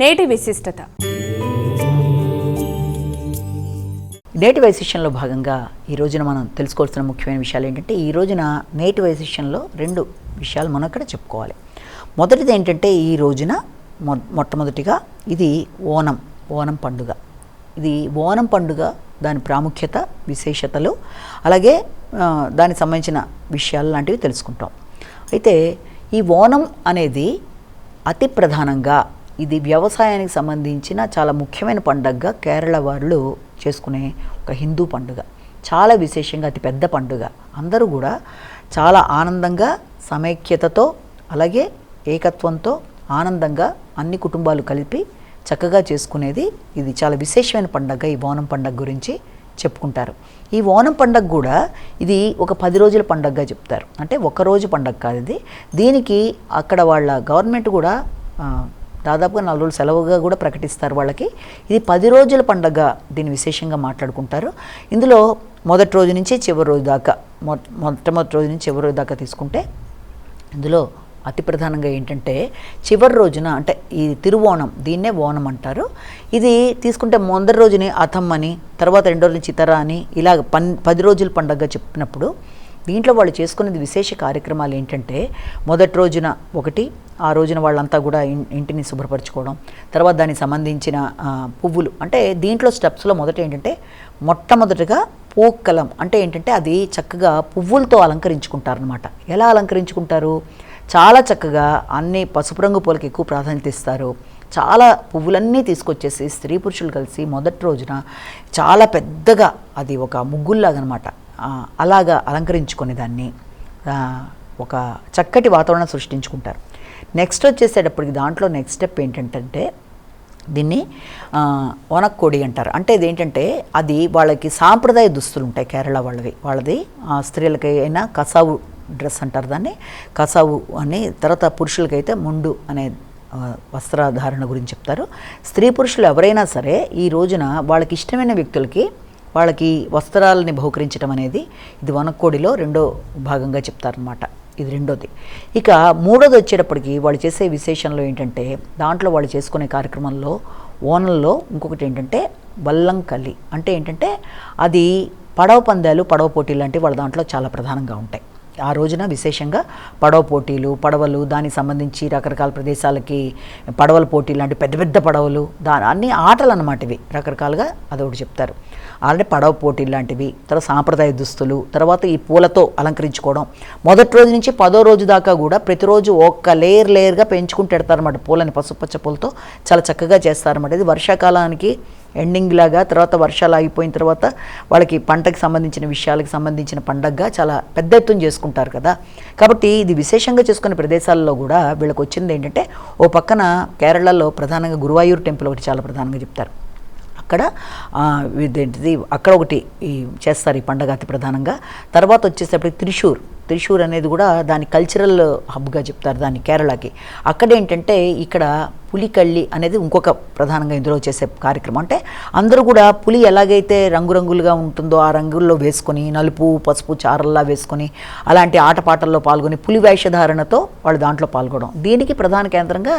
నేటి విశిష్టత. నేటి వైశిష్యంలో భాగంగా ఈ రోజున మనం తెలుసుకోవాల్సిన ముఖ్యమైన విషయాలు ఏంటంటే ఈ రోజున నేటి వైశిష్యంలో రెండు విషయాలు మనం ఇక్కడ చెప్పుకోవాలి. మొదటిది ఏంటంటే ఈ రోజున మొ మొట్టమొదటిగా ఇది ఓనం ఓనం పండుగ. ఇది ఓనం పండుగ దాని ప్రాముఖ్యత విశేషతలు అలాగే దానికి సంబంధించిన విషయాలు లాంటివి తెలుసుకుంటాం. అయితే ఈ ఓనం అనేది అతి ప్రధానంగా ఇది వ్యవసాయానికి సంబంధించిన చాలా ముఖ్యమైన పండగగా కేరళ వాళ్ళు చేసుకునే ఒక హిందూ పండుగ. చాలా విశేషంగా అతి పెద్ద పండుగ. అందరూ కూడా చాలా ఆనందంగా సమైక్యతతో అలాగే ఏకత్వంతో ఆనందంగా అన్ని కుటుంబాలు కలిపి చక్కగా చేసుకునేది ఇది చాలా విశేషమైన పండగ. ఈ ఓనం పండగ గురించి చెప్పుకుంటారు. ఈ ఓనం పండగ కూడా ఇది ఒక పది రోజుల పండగగా చెప్తారు. అంటే ఒక రోజు పండగ కాదు ఇది. దీనికి అక్కడ వాళ్ళ గవర్నమెంట్ కూడా దాదాపుగా నాలుగు రోజులు సెలవుగా కూడా ప్రకటిస్తారు వాళ్ళకి. ఇది పది రోజుల పండగ దీన్ని విశేషంగా మాట్లాడుకుంటారు. ఇందులో మొదటి రోజు నుంచి చివరి రోజు దాకా మొ మొట్టమొదటి రోజు నుంచి చివరి రోజు దాకా తీసుకుంటే ఇందులో అతి ప్రధానంగా ఏంటంటే చివరి రోజున అంటే ఈ తిరువోణం దీన్నే ఓణం అంటారు. ఇది తీసుకుంటే మొదటి రోజుని అథమ్ అని తర్వాత రెండో నుంచి చితర అని ఇలాగ పన్ పది రోజుల పండగగా చెప్పినప్పుడు దీంట్లో వాళ్ళు చేసుకునేది విశేష కార్యక్రమాలు ఏంటంటే మొదటి రోజున ఒకటి ఆ రోజున వాళ్ళంతా కూడా ఇంటిని శుభ్రపరచుకోవడం తర్వాత దానికి సంబంధించిన పువ్వులు. అంటే దీంట్లో స్టెప్స్లో మొదట ఏంటంటే మొట్టమొదటిగా పూక్కలం అంటే ఏంటంటే అది చక్కగా పువ్వులతో అలంకరించుకుంటారనమాట ఎలా అలంకరించుకుంటారు? చాలా చక్కగా అన్ని పసుపు రంగు పూలకి ఎక్కువ ప్రాధాన్యత ఇస్తారు. చాలా పువ్వులన్నీ తీసుకొచ్చేసి స్త్రీ పురుషులు కలిసి మొదటి రోజున చాలా పెద్దగా అది ఒక ముగ్గుల్లాగా అనమాట అలాగా అలంకరించుకునే దాన్ని ఒక చక్కటి వాతావరణం సృష్టించుకుంటారు. నెక్స్ట్ వచ్చేసేటప్పటికి దాంట్లో నెక్స్ట్ స్టెప్ ఏంటంటే దీన్ని వనక్కోడి అంటారు. అంటే ఇదేంటంటే అది వాళ్ళకి సాంప్రదాయ దుస్తులు ఉంటాయి కేరళ వాళ్ళవి. వాళ్ళది స్త్రీలకి అయినా కసావు డ్రెస్ అంటారు దాన్ని. కసావు అని తర్వాత పురుషులకైతే ముండు అనే వస్త్రధారణ గురించి చెప్తారు. స్త్రీ పురుషులు ఎవరైనా సరే ఈ రోజున వాళ్ళకి ఇష్టమైన వ్యక్తులకి వాళ్ళకి వస్త్రాలని బహుకరించడం అనేది ఇది వనక్కోడిలో రెండో భాగంగా చెప్తారనమాట ఇది రెండోది. ఇక మూడోది వచ్చేటప్పటికి వాళ్ళు చేసే విశేషంలో ఏంటంటే దాంట్లో వాళ్ళు చేసుకునే కార్యక్రమంలో ఓనంలో ఇంకొకటి ఏంటంటే వల్లంకలి అంటే ఏంటంటే అది పడవ పందాలు పడవ పోటీలు లాంటివి వాళ్ళ దాంట్లో చాలా ప్రధానంగా ఉంటాయి. ఆ రోజున విశేషంగా పడవ పోటీలు పడవలు దానికి సంబంధించి రకరకాల ప్రదేశాలకి పడవల పోటీలు లాంటి పెద్ద పెద్ద పడవలు దా అన్ని ఆటలు అన్నమాట ఇవి. రకరకాలుగా అదొకటి చెప్తారు. ఆల్రెడీ పడవ పోటీలు లాంటివి తర్వాత సాంప్రదాయ దుస్తులు తర్వాత ఈ పూలతో అలంకరించుకోవడం. మొదటి రోజు నుంచి పదో రోజు దాకా కూడా ప్రతిరోజు ఒక్క లేయర్ లేయర్గా పెంచుకుంటూ పెడతారన్నమాట పూలని పసుపచ్చ పూలతో చాలా చక్కగా చేస్తారన్నమాట. ఇది వర్షాకాలానికి ఎండింగ్ లాగా తర్వాత వర్షాలు ఆగిపోయిన తర్వాత వాళ్ళకి పంటకు సంబంధించిన విషయాలకు సంబంధించిన పండగగా చాలా పెద్ద ఎత్తున చేసుకుంటారు కదా. కాబట్టి ఇది విశేషంగా చేసుకునే ప్రదేశాల్లో కూడా వీళ్ళకి వచ్చింది ఏంటంటే ఓ పక్కన కేరళలో ప్రధానంగా గురువాయూర్ టెంపుల్ ఒకటి చాలా ప్రధానంగా చెప్తారు. అక్కడ ఇదేంటిది అక్కడ ఒకటి ఈ చేస్తారు ఈ పండగ అతి ప్రధానంగా. తర్వాత వచ్చేసేపటికి త్రిశూర్. త్రిశూర్ అనేది కూడా దాని కల్చరల్ హబ్గా చెప్తారు దాన్ని కేరళకి. అక్కడ ఏంటంటే ఇక్కడ పులికళ్ళి అనేది ఇంకొక ప్రధానంగా ఇందులో చేసే కార్యక్రమం. అంటే అందరూ కూడా పులి ఎలాగైతే రంగురంగులుగా ఉంటుందో ఆ రంగుల్లో వేసుకొని నలుపు పసుపు చారల్లా వేసుకొని అలాంటి ఆటపాటల్లో పాల్గొని పులి వేషధారణతో వాళ్ళు దాంట్లో పాల్గొనడం. దీనికి ప్రధాన కేంద్రంగా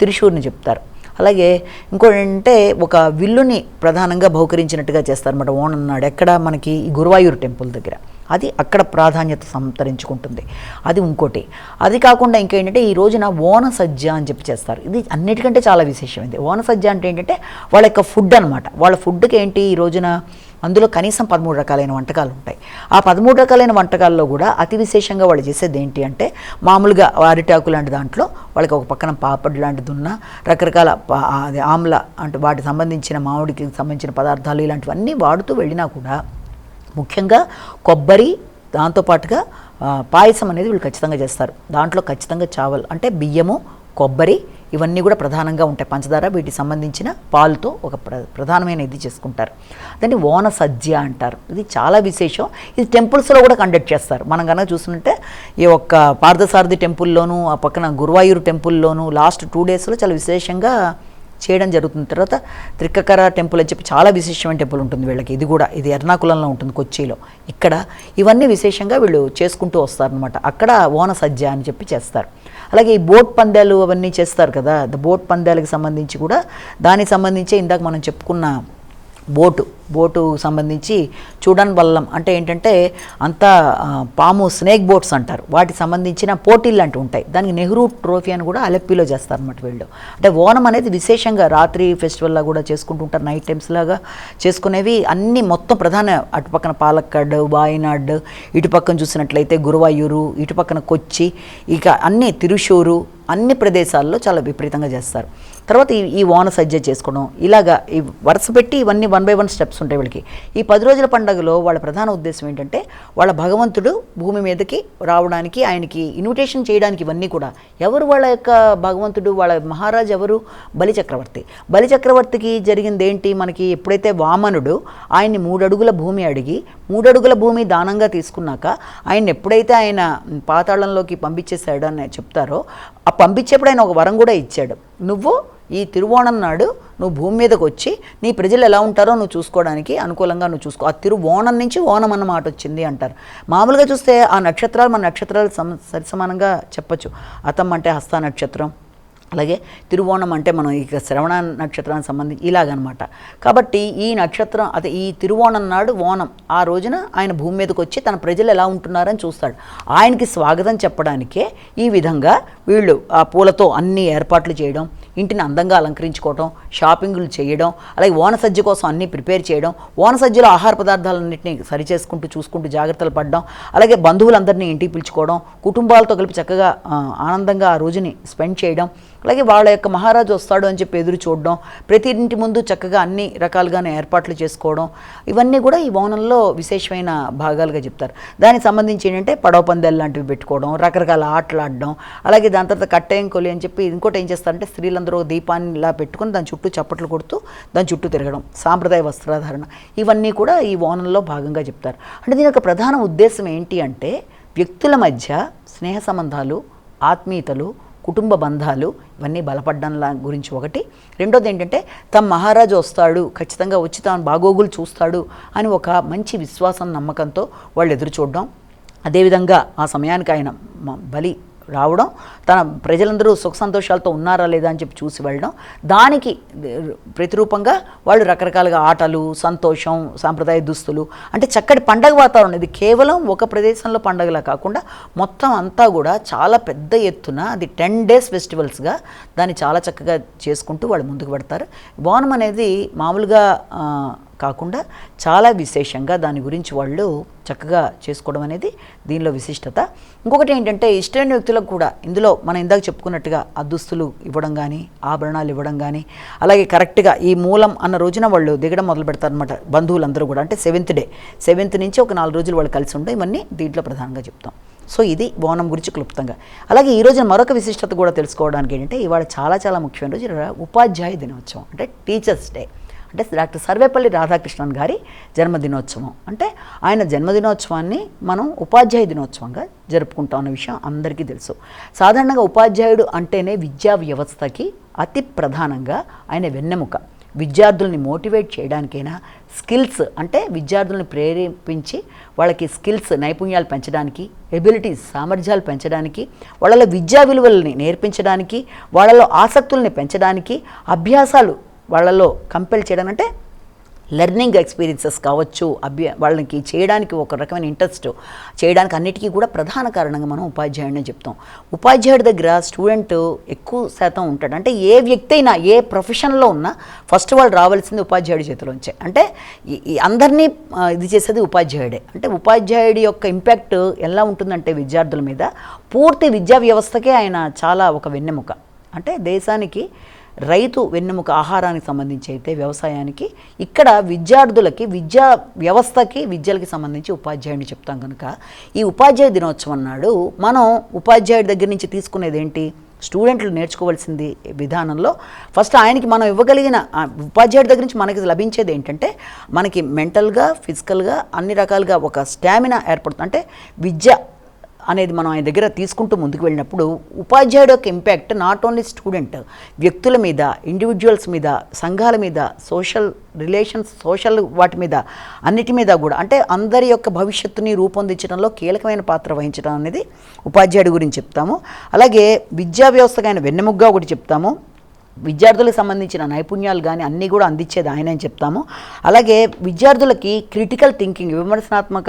త్రిశూర్ని చెప్తారు. అలాగే ఇంకోటి అంటే ఒక విల్లుని ప్రధానంగా బహుకరించినట్టుగా చేస్తారన్నమాట ఓణం నాడు ఎక్కడ మనకి ఈ గురువాయూర్ టెంపుల్ దగ్గర. అది అక్కడ ప్రాధాన్యత సంతరించుకుంటుంది. అది ఇంకోటి. అది కాకుండా ఇంకేంటంటే ఈ రోజున ఓన సజ్జ అని చెప్పి చేస్తారు. ఇది అన్నిటికంటే చాలా విశేషమైంది ఓన సజ్జ అంటే ఏంటంటే వాళ్ళ యొక్క ఫుడ్ అనమాట వాళ్ళ ఫుడ్కి ఏంటి ఈ రోజున అందులో కనీసం పదమూడు రకాలైన వంటకాలు ఉంటాయి. ఆ పదమూడు రకాలైన వంటకాల్లో కూడా అతి విశేషంగా వాళ్ళు చేసేది ఏంటి అంటే మామూలుగా అరిటాకు లాంటి దాంట్లో వాళ్ళకి ఒక పక్కన పాపడ్ లాంటిది ఉన్న రకరకాల అది ఆమ్ల అంటే వాటికి సంబంధించిన మామిడికి సంబంధించిన పదార్థాలు ఇలాంటివన్నీ వాడుతూ వెళ్ళినా కూడా ముఖ్యంగా కొబ్బరి దాంతోపాటుగా పాయసం అనేది వీళ్ళు ఖచ్చితంగా చేస్తారు. దాంట్లో ఖచ్చితంగా చావల్ అంటే బియ్యము కొబ్బరి ఇవన్నీ కూడా ప్రధానంగా ఉంటాయి. పంచదార వీటికి సంబంధించిన పాలుతో ఒక ప్ర ప్రధానమైన ఇది చేసుకుంటారు. దాన్ని ఓన సజ్జ అంటారు. ఇది చాలా విశేషం. ఇది టెంపుల్స్లో కూడా కండక్ట్ చేస్తారు. మనం కనుక చూస్తుంటే ఈ ఒక్క పార్థసారథి టెంపుల్లోనూ ఆ పక్కన గురువాయూరు టెంపుల్లోనూ లాస్ట్ టూ డేస్లో చాలా విశేషంగా చేయడం జరుగుతుంది. తర్వాత త్రిక్కకర టెంపుల్ అని చెప్పి చాలా విశేషమైన టెంపుల్ ఉంటుంది వీళ్ళకి. ఇది కూడా ఇది ఎర్నాకులంలో ఉంటుంది కొచ్చిలో. ఇక్కడ ఇవన్నీ విశేషంగా వీళ్ళు చేసుకుంటూ వస్తారనమాట అక్కడ ఓన సజ్జ అని చెప్పి చేస్తారు. అలాగే ఈ బోట్ పందాలు అవన్నీ చేస్తారు కదా. బోట్ పందాలకు సంబంధించి కూడా దానికి సంబంధించి ఇందాక మనం చెప్పుకున్న బోటు బోటు సంబంధించి చూడన్ బల్లం అంటే ఏంటంటే అంతా పాము స్నేక్ బోట్స్ అంటారు. వాటికి సంబంధించిన పోటీలు అంటూ ఉంటాయి. దానికి నెహ్రూ ట్రోఫీ అని కూడా అలెప్పిలో చేస్తారన్నమాట వీళ్ళు. అంటే ఓనం అనేది విశేషంగా రాత్రి ఫెస్టివల్లా కూడా చేసుకుంటుంటారు. నైట్ టైమ్స్ లాగా చేసుకునేవి అన్నీ మొత్తం ప్రధాన అటుపక్కన పాలక్కడ్ వాయినాడ్ ఇటుపక్కన చూసినట్లయితే గురువాయూరు ఇటుపక్కన కొచ్చి ఇక అన్ని తిరుషూరు అన్ని ప్రదేశాల్లో చాలా విపరీతంగా చేస్తారు. తర్వాత ఈ ఈ ఓన సజ్జ చేసుకోవడం ఇలాగా ఈ వరుస పెట్టి ఇవన్నీ వన్ బై వన్ స్టెప్స్ ఉంటాయి వీళ్ళకి. ఈ పది రోజుల పండుగలో వాళ్ళ ప్రధాన ఉద్దేశం ఏంటంటే వాళ్ళ భగవంతుడు భూమి మీదకి రావడానికి ఆయనకి ఇన్విటేషన్ చేయడానికి ఇవన్నీ కూడా. ఎవరు వాళ్ళ యొక్క భగవంతుడు వాళ్ళ మహారాజు ఎవరు? బలి చక్రవర్తి. బలి చక్రవర్తికి జరిగింది ఏంటి? మనకి ఎప్పుడైతే వామనుడు ఆయన్ని మూడడుగుల భూమి అడిగి మూడడుగుల భూమి దానంగా తీసుకున్నాక ఆయన ఎప్పుడైతే ఆయన పాతాళంలోకి పంపించేశాడు అని చెప్తారో ఆ పంపించేప్పుడు ఆయన ఒక వరం కూడా ఇచ్చాడు. నువ్వు ఈ తిరువోణం నాడు నువ్వు భూమి మీదకి వచ్చి నీ ప్రజలు ఎలా ఉంటారో నువ్వు చూసుకోవడానికి అనుకూలంగా నువ్వు చూసుకో. ఆ తిరువోణం నుంచి ఓణం అన్న మాట వచ్చింది అంటారు. మామూలుగా చూస్తే ఆ నక్షత్రాలు మన నక్షత్రాలు సమ సరిసమానంగా చెప్పచ్చు. అతం అంటే హస్త నక్షత్రం. అలాగే తిరువోణం అంటే మనం ఇక శ్రవణ నక్షత్రానికి సంబంధించి ఇలాగనమాట. కాబట్టి ఈ నక్షత్రం అదే ఈ తిరువోణం నాడు ఓణం. ఆ రోజున ఆయన భూమి మీదకి వచ్చి తన ప్రజలు ఎలా ఉంటున్నారని చూస్తాడు. ఆయనకి స్వాగతం చెప్పడానికే ఈ విధంగా వీళ్ళు ఆ పూలతో అన్ని ఏర్పాట్లు చేయడం ఇంటిని అందంగా అలంకరించుకోవడం షాపింగ్లు చేయడం అలాగే ఓన సజ్జ కోసం అన్నీ ప్రిపేర్ చేయడం ఓన సజ్జలో ఆహార పదార్థాలన్నింటినీ సరి చేసుకుంటూ చూసుకుంటూ జాగ్రత్తలు పడడం అలాగే బంధువులందరినీ ఇంటికి పిలుచుకోవడం కుటుంబాలతో కలిపి చక్కగా ఆనందంగా ఆ రోజుని స్పెండ్ చేయడం అలాగే వాళ్ళ యొక్క మహారాజు వస్తాడు అని చెప్పి ఎదురు చూడడం ప్రతి ఇంటి ముందు చక్కగా అన్ని రకాలుగానే ఏర్పాట్లు చేసుకోవడం ఇవన్నీ కూడా ఈ ఓనంలో విశేషమైన భాగాలుగా చెప్తారు. దానికి సంబంధించి ఏంటంటే పడవ పందాలు లాంటివి పెట్టుకోవడం రకరకాల ఆటలు ఆడడం అలాగే దాని తర్వాత కట్టయం కొలి అని చెప్పి ఇంకోటి ఏం చేస్తారంటే స్త్రీలందరూ దీపాన్ని ఇలా పెట్టుకొని దాని చుట్టూ చప్పట్లు కొడుతూ దాని చుట్టూ తిరగడం సాంప్రదాయ వస్త్రధారణ. ఇవన్నీ కూడా ఈ ఓనంలో భాగంగా చెప్తారు. అంటే దీని యొక్క ప్రధాన ఉద్దేశం ఏంటి అంటే వ్యక్తుల మధ్య స్నేహ సంబంధాలు ఆత్మీయతలు కుటుంబ బంధాలు ఇవన్నీ బలపడడం లా గురించి ఒకటి. రెండోది ఏంటంటే తమ మహారాజు వస్తాడు ఖచ్చితంగా వచ్చి తాను బాగోగులు చూస్తాడు అని ఒక మంచి విశ్వాసం నమ్మకంతో వాళ్ళు ఎదురు చూడడం. అదేవిధంగా ఆ సమయానికి ఆయన బలి రావడం తన ప్రజలందరూ సుఖ సంతోషాలతో ఉన్నారా లేదా అని చెప్పి చూసి వెళ్ళడం దానికి ప్రతిరూపంగా వాళ్ళు రకరకాలుగా ఆటలు సంతోషం సాంప్రదాయ దుస్తులు అంటే చక్కటి పండగ వాతావరణం. ఇది కేవలం ఒక ప్రదేశంలో పండగలా కాకుండా మొత్తం అంతా కూడా చాలా పెద్ద ఎత్తున అది టెన్ డేస్ ఫెస్టివల్స్గా దాన్ని చాలా చక్కగా చేసుకుంటూ వాళ్ళు ముందుకు పెడతారు బోనం అనేది మామూలుగా కాకుండా చాలా విశేషంగా దాని గురించి వాళ్ళు చక్కగా చేసుకోవడం అనేది దీనిలో విశిష్టత. ఇంకొకటి ఏంటంటే ఇష్టమైన వ్యక్తులకు కూడా ఇందులో మనం ఇందాక చెప్పుకున్నట్టుగా ఆ దుస్తులు ఇవ్వడం కానీ ఆభరణాలు ఇవ్వడం కానీ అలాగే కరెక్ట్గా ఈ మూలం అన్న రోజున వాళ్ళు దిగడం మొదలు పెడతారనమాట బంధువులందరూ కూడా. అంటే సెవెంత్ డే. సెవెంత్ నుంచి ఒక నాలుగు రోజులు వాళ్ళు కలిసి ఉంటాయి ఇవన్నీ దీంట్లో ప్రధానంగా చెప్తాం. సో ఇది బోనం గురించి క్లుప్తంగా. అలాగే ఈ రోజున మరొక విశిష్టత కూడా తెలుసుకోవడానికి ఏంటంటే ఇవాళ చాలా చాలా ముఖ్యమైన రోజు ఉపాధ్యాయ దినోత్సవం. అంటే టీచర్స్ డే. అంటే డాక్టర్ సర్వేపల్లి రాధాకృష్ణన్ గారి జన్మదినోత్సవం. అంటే ఆయన జన్మదినోత్సవాన్ని మనం ఉపాధ్యాయ దినోత్సవంగా జరుపుకుంటాం అన్న విషయం అందరికీ తెలుసు. సాధారణంగా ఉపాధ్యాయుడు అంటేనే విద్యా వ్యవస్థకి అతి ప్రధానంగా ఆయన వెన్నెముక. విద్యార్థుల్ని మోటివేట్ చేయడానికైనా స్కిల్స్ అంటే విద్యార్థుల్ని ప్రేరేపించి వాళ్ళకి స్కిల్స్ నైపుణ్యాలు పెంచడానికి ఎబిలిటీస్ సామర్థ్యాలు పెంచడానికి వాళ్ళలో విద్యా విలువల్ని నేర్పించడానికి వాళ్ళలో ఆసక్తుల్ని పెంచడానికి అభ్యాసాలు వాళ్ళలో కంపెల్ చేయడం అంటే లెర్నింగ్ ఎక్స్పీరియన్సెస్ కావచ్చు అభ్య వాళ్ళకి చేయడానికి ఒక రకమైన ఇంట్రెస్ట్ చేయడానికి అన్నిటికీ కూడా ప్రధాన కారణంగా మనం ఉపాధ్యాయుడిని చెప్తాం. ఉపాధ్యాయుడి దగ్గర స్టూడెంట్ ఎక్కువ శాతం ఉంటాడు. అంటే ఏ వ్యక్తి అయినా ఏ ప్రొఫెషన్లో ఉన్నా ఫస్ట్ వాళ్ళు రావాల్సింది ఉపాధ్యాయుడి చేతిలోంచే. అంటే అందరినీ ఇది చేసేది ఉపాధ్యాయుడే. అంటే ఉపాధ్యాయుడి యొక్క ఇంపాక్ట్ ఎలా ఉంటుందంటే విద్యార్థుల మీద పూర్తి విద్యా వ్యవస్థకే ఆయన చాలా ఒక వెన్నెముక. అంటే దేశానికి రైతు వెన్నెముక ఆహారానికి సంబంధించి అయితే వ్యవసాయానికి ఇక్కడ విద్యార్థులకి విద్యా వ్యవస్థకి విద్యలకి సంబంధించి ఉపాధ్యాయుడిని చెప్తాం కనుక ఈ ఉపాధ్యాయ దినోత్సవం నాడు మనం ఉపాధ్యాయుడి దగ్గర నుంచి తీసుకునేది ఏంటి స్టూడెంట్లు నేర్చుకోవాల్సింది విధానంలో. ఫస్ట్ ఆయనకి మనం ఇవ్వగలిగిన ఆ ఉపాధ్యాయుడి దగ్గర నుంచి మనకి లభించేది ఏంటంటే మనకి మెంటల్గా ఫిజికల్గా అన్ని రకాలుగా ఒక స్టామినా ఏర్పడుతుంది అంటే విద్య అనేది మనం ఆయన దగ్గర తీసుకుంటూ ముందుకు వెళ్ళినప్పుడు ఉపాధ్యాయుడు యొక్క ఇంపాక్ట్ నాట్ ఓన్లీ స్టూడెంట్ వ్యక్తుల మీద ఇండివిజువల్స్ మీద సంఘాల మీద సోషల్ రిలేషన్స్ సోషల్ వాటి మీద అన్నిటి మీద కూడా అంటే అందరి యొక్క భవిష్యత్తుని రూపొందించడంలో కీలకమైన పాత్ర వహించడం అనేది ఉపాధ్యాయుడి గురించి చెప్తాము. అలాగే విద్యా వ్యవస్థకు ఆయన వెన్నెముగ్గా ఒకటి చెప్తాము. విద్యార్థులకు సంబంధించిన నైపుణ్యాలు కానీ అన్నీ కూడా అందించేది ఆయన అని చెప్తాము. అలాగే విద్యార్థులకి క్రిటికల్ థింకింగ్ విమర్శనాత్మక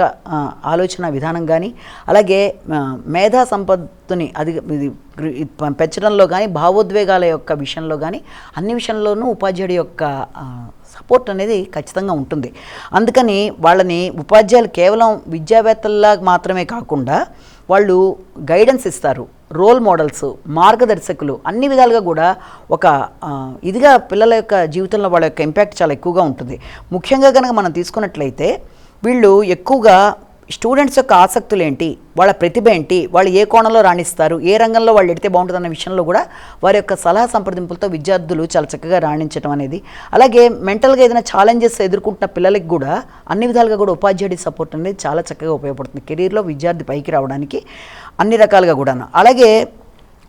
ఆలోచన విధానం కానీ అలాగే మేధా సంపత్తుని అది పెంచడంలో కానీ భావోద్వేగాల యొక్క విషయంలో కానీ అన్ని విషయంలోనూ ఉపాధ్యాయుడి యొక్క సపోర్ట్ అనేది ఖచ్చితంగా ఉంటుంది. అందుకని వాళ్ళని ఉపాధ్యాయులు కేవలం విద్యావేత్తల్లా మాత్రమే కాకుండా వాళ్ళు గైడెన్స్ ఇస్తారు. రోల్ మోడల్స్ మార్గదర్శకులు అన్ని విధాలుగా కూడా ఒక ఇదిగా పిల్లల యొక్క జీవితంలో వాళ్ళ యొక్క ఇంపాక్ట్ చాలా ఎక్కువగా ఉంటుంది. ముఖ్యంగా కనుక మనం తీసుకున్నట్లయితే వీళ్ళు ఎక్కువగా స్టూడెంట్స్ యొక్క ఆసక్తులు ఏంటి? వాళ్ళ ప్రతిభ ఏంటి? వాళ్ళు ఏ కోణంలో రాణిస్తారు? ఏ రంగంలో వాళ్ళు ఎడితే బాగుంటుందన్న విషయంలో కూడా వారి యొక్క సలహా సంప్రదింపులతో విద్యార్థులు చాలా చక్కగా రాణించడం అనేది. అలాగే మెంటల్గా ఏదైనా ఛాలెంజెస్ ఎదుర్కొంటున్న పిల్లలకి కూడా అన్ని విధాలుగా కూడా ఉపాధ్యాయుడి సపోర్ట్ అనేది చాలా చక్కగా ఉపయోగపడుతుంది. కెరీర్లో విద్యార్థి పైకి రావడానికి అన్ని రకాలుగా కూడాను. అలాగే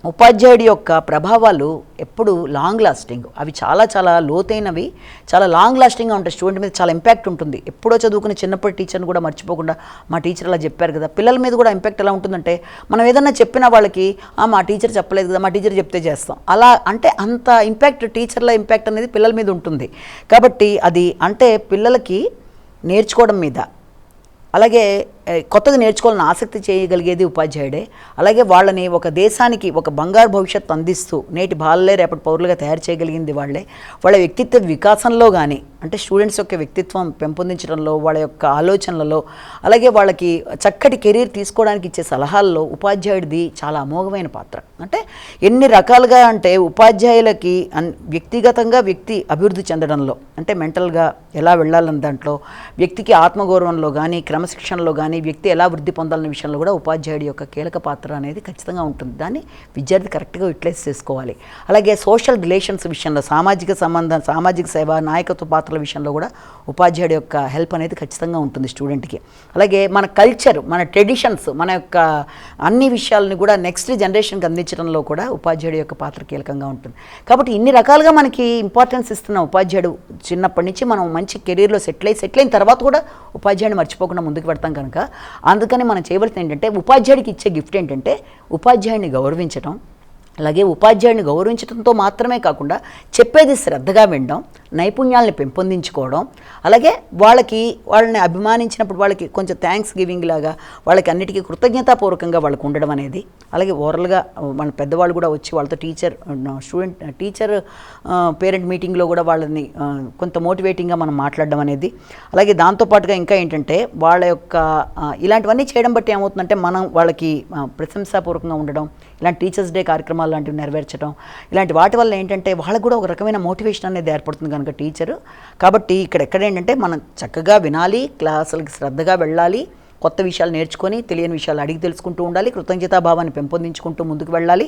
ఉపాధ్యాయుడి యొక్క ప్రభావాలు ఎప్పుడు లాంగ్ లాస్టింగ్ అవి చాలా చాలా లోతైనవి. చాలా లాంగ్ లాస్టింగ్గా ఉంటాయి. స్టూడెంట్ మీద చాలా ఇంపాక్ట్ ఉంటుంది. ఎప్పుడో చదువుకుని చిన్నప్పటి టీచర్ని కూడా మర్చిపోకుండా మా టీచర్ అలా చెప్పారు కదా. పిల్లల మీద కూడా ఇంపాక్ట్ ఎలా ఉంటుందంటే మనం ఏదన్నా చెప్పిన వాళ్ళకి "ఆ, మా టీచర్ చెప్పలేదు కదా మా టీచర్ చెప్తే చేస్తాం. అలా అంటే అంత ఇంపాక్ట్ టీచర్ల ఇంపాక్ట్ అనేది పిల్లల మీద ఉంటుంది. కాబట్టి అది అంటే పిల్లలకి నేర్చుకోవడం మీద. అలాగే కొత్తగా నేర్చుకోవాలని ఆసక్తి చేయగలిగేది ఉపాధ్యాయుడే. అలాగే వాళ్ళని ఒక దేశానికి ఒక బంగారు భవిష్యత్తు అందిస్తూ నేటి బాలలే రేపటి పౌరులుగా తయారు చేయగలిగింది వాళ్ళే. వాళ్ళ వ్యక్తిత్వ వికాసంలో కానీ అంటే స్టూడెంట్స్ యొక్క వ్యక్తిత్వం పెంపొందించడంలో వాళ్ళ యొక్క ఆలోచనలలో అలాగే వాళ్ళకి చక్కటి కెరీర్ తీసుకోవడానికి ఇచ్చే సలహాల్లో ఉపాధ్యాయుడిది చాలా అమోఘమైన పాత్ర. అంటే ఎన్ని రకాలుగా అంటే ఉపాధ్యాయులకి అన్- వ్యక్తిగతంగా వ్యక్తి అభివృద్ధి చెందడంలో అంటే మెంటల్గా ఎలా వెళ్ళాలన్న దాంట్లో వ్యక్తికి ఆత్మగౌరవంలో కానీ క్రమశిక్షణలో కానీ వ్యక్తి ఎలా వృద్ధి పొందాలనే విషయంలో కూడా ఉపాధ్యాయుడి యొక్క కీలక పాత్ర అనేది ఖచ్చితంగా ఉంటుంది. దాన్ని విద్యార్థి కరెక్ట్గా యూటిలైజ్ చేసుకోవాలి. అలాగే సోషల్ రిలేషన్స్ విషయంలో సామాజిక సంబంధం సామాజిక సేవ నాయకత్వ పాత్ర పాత్రల విషయంలో కూడా ఉపాధ్యాయుడి యొక్క హెల్ప్ అనేది ఖచ్చితంగా ఉంటుంది స్టూడెంట్కి. అలాగే మన కల్చర్ మన ట్రెడిషన్స్ మన యొక్క అన్ని విషయాలని కూడా నెక్స్ట్ జనరేషన్కి అందించడంలో కూడా ఉపాధ్యాయుడి యొక్క పాత్ర కీలకంగా ఉంటుంది. కాబట్టి ఇన్ని రకాలుగా మనకి ఇంపార్టెన్స్ ఇస్తున్న ఉపాధ్యాయుడు చిన్నప్పటి నుంచి మనం మంచి కెరీర్లో సెటిల్ అయ్యి సెటిల్ అయిన తర్వాత కూడా ఉపాధ్యాయుని మర్చిపోకుండా ముందుకు పెడతాం కనుక అందుకని మనం చేయవలసింది ఏంటంటే ఉపాధ్యాయుడికి ఇచ్చే గిఫ్ట్ ఏంటంటే ఉపాధ్యాయుడిని గౌరవించడం అలాగే ఉపాధ్యాయుని గౌరవించడంతో మాత్రమే కాకుండా చెప్పేది శ్రద్ధగా వినడం నైపుణ్యాలను పెంపొందించుకోవడం అలాగే వాళ్ళకి వాళ్ళని అభిమానించినప్పుడు వాళ్ళకి కొంచెం థ్యాంక్స్ గివింగ్ లాగా వాళ్ళకి అన్నిటికీ కృతజ్ఞతాపూర్వకంగా వాళ్ళకు ఉండడం అనేది అలాగే ఓవరాల్గా మన పెద్దవాళ్ళు కూడా వచ్చి వాళ్ళతో టీచర్ స్టూడెంట్ టీచర్ పేరెంట్ మీటింగ్లో కూడా వాళ్ళని కొంత మోటివేటింగ్గా మనం మాట్లాడడం అనేది అలాగే దాంతోపాటుగా ఇంకా ఏంటంటే వాళ్ళ యొక్క ఇలాంటివన్నీ చేయడం బట్టి ఏమవుతుందంటే మనం వాళ్ళకి ప్రశంసాపూర్వకంగా ఉండడం ఇలాంటి టీచర్స్ డే కార్యక్రమాలు లాంటివి నెరవేర్చడం ఇలాంటి వాటి వల్ల ఏంటంటే వాళ్ళకు కూడా ఒక రకమైన మోటివేషన్ అనేది ఏర్పడుతుంది కనుక టీచరు కాబట్టి ఇక్కడ ఎక్కడ ఏంటంటే మనం చక్కగా వినాలి క్లాసులకి శ్రద్ధగా వెళ్ళాలి కొత్త విషయాలు నేర్చుకొని తెలియని విషయాలు అడిగి తెలుసుకుంటూ ఉండాలి కృతజ్ఞతాభావాన్ని పెంపొందించుకుంటూ ముందుకు వెళ్ళాలి.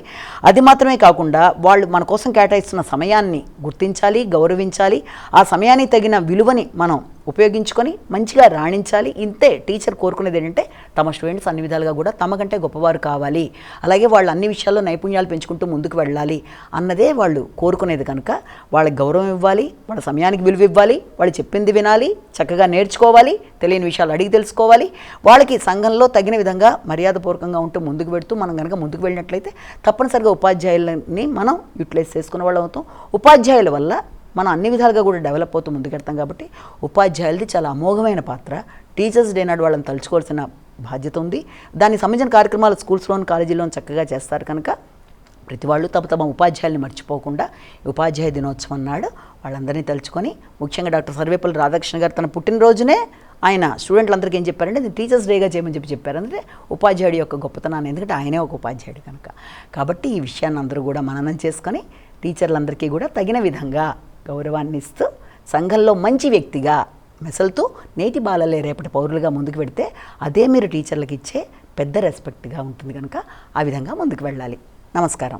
అది మాత్రమే కాకుండా వాళ్ళు మన కోసం కేటాయిస్తున్న సమయాన్ని గుర్తించాలి గౌరవించాలి. ఆ సమయానికి తగిన విలువని మనం ఉపయోగించుకొని మంచిగా రాణించాలి. ఇంతే టీచర్ కోరుకునేది ఏంటంటే తమ స్టూడెంట్స్ అన్ని విధాలుగా కూడా తమ కంటే గొప్పవారు కావాలి. అలాగే వాళ్ళు అన్ని విషయాల్లో నైపుణ్యాలు పెంచుకుంటూ ముందుకు వెళ్ళాలి అన్నదే వాళ్ళు కోరుకునేది కనుక వాళ్ళకి గౌరవం ఇవ్వాలి వాళ్ళ సమయానికి విలువ ఇవ్వాలి వాళ్ళు చెప్పింది వినాలి చక్కగా నేర్చుకోవాలి తెలియని విషయాలు అడిగి తెలుసుకోవాలి. వాళ్ళకి సంఘంలో తగిన విధంగా మర్యాదపూర్వకంగా ఉంటూ ముందుకు పెడుతూ మనం కనుక ముందుకు వెళ్ళినట్లయితే తప్పనిసరిగా ఉపాధ్యాయులని మనం యూటిలైజ్ చేసుకునే వాళ్ళం అవుతాం. ఉపాధ్యాయుల వల్ల మనం అన్ని విధాలుగా కూడా డెవలప్ అవుతూ ముందుకెడతాం కాబట్టి ఉపాధ్యాయులది చాలా అమోఘమైన పాత్ర. టీచర్స్ డే నాడు వాళ్ళని తలుచుకోవాల్సిన బాధ్యత ఉంది. దానికి సంబంధించిన కార్యక్రమాలు స్కూల్స్లోని కాలేజీలోని చక్కగా చేస్తారు కనుక ప్రతి వాళ్ళు తమ తమ ఉపాధ్యాయుల్ని మర్చిపోకుండా ఉపాధ్యాయ దినోత్సవం నాడు వాళ్ళందరినీ తలుచుకొని ముఖ్యంగా డాక్టర్ సర్వేపల్లి రాధాకృష్ణ గారు తన పుట్టినరోజునే ఆయన స్టూడెంట్లందరికీ ఏం చెప్పారంటే ఇది టీచర్స్ డేగా చేయమని చెప్పి చెప్పారు అంటే ఉపాధ్యాయుడి యొక్క గొప్పతనాన్ని ఎందుకంటే ఆయనే ఒక ఉపాధ్యాయుడు కనుక. కాబట్టి ఈ విషయాన్ని అందరూ కూడా మననం చేసుకొని టీచర్లందరికీ కూడా తగిన విధంగా గౌరవాన్ని ఇస్తూ సంఘంలో మంచి వ్యక్తిగా మెసలుతూ నేటి బాలలే రేపటి పౌరులుగా ముందుకు పెడితే అదే మీరు టీచర్లకు ఇచ్చే పెద్ద రెస్పెక్ట్గా ఉంటుంది కనుక ఆ విధంగా ముందుకు వెళ్ళాలి. నమస్కారం.